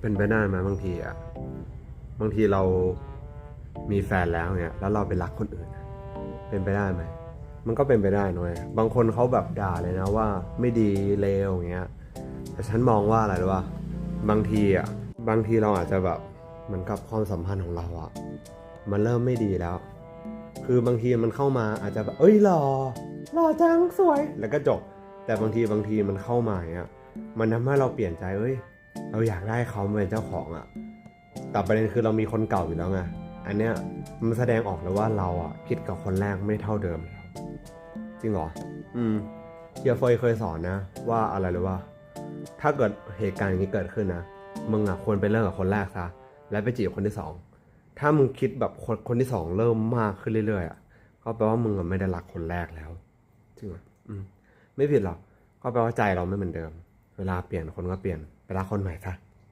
เป็นไปได้ไหมบางทีอะบางทีเรามีแฟนแล้วเนี่ยแล้วเราไปรักคนอื่น เป็นไปได้ไหมมันก็เป็นไปได้นะเว้ยบางคนเขาแบบด่าเลยนะว่า ไม่ดีเลวอย่างเงี้ย แต่ฉันมองว่าอะไรรู้ป่ะบางทีอะบางทีเราอาจจะแบบเหมือนกับความสัมพันธ์ของเราอะมันเริ่มไม่ดีแล้ว คือบางทีมันเข้ามาอาจจะแบบเอ้ยหล่อหล่อจังสวยแล้วก็จบ แต่บางทีบางทีมันเข้ามาเงี้ยมันทำให้เราเปลี่ยนใจเอ้ย เราอยากได้เขามาเป็นเจ้าของอะแต่ประเด็นคือเรามีคนเก่าอยู่แล้วไง อันเนี้ยมันแสดงออกเลยว่าเราอะคิดกับคนแรกไม่เท่าเดิมแล้วจริงเหรอ อืมเฮียเฟยเคยสอนนะ ว่าอะไรหรือว่า ถ้าเกิดเหตุการณ์อย่างนี้เกิดขึ้นนะ มึงอะควรไปเลิกกับคนแรกซะ แล้วไปจีบคนที่สอง ถ้ามึงคิดแบบคนคนที่สองเริ่มมากขึ้นเรื่อยๆอะก็แปลว่ามึงอะไม่ได้รักคนแรกแล้ว จริงเหรออืม ไม่ผิดหรอก ก็แปลว่าใจเราไม่เหมือนเดิม เวลาเปลี่ยนคนก็เปลี่ยนไปรักคนใหม่ซะ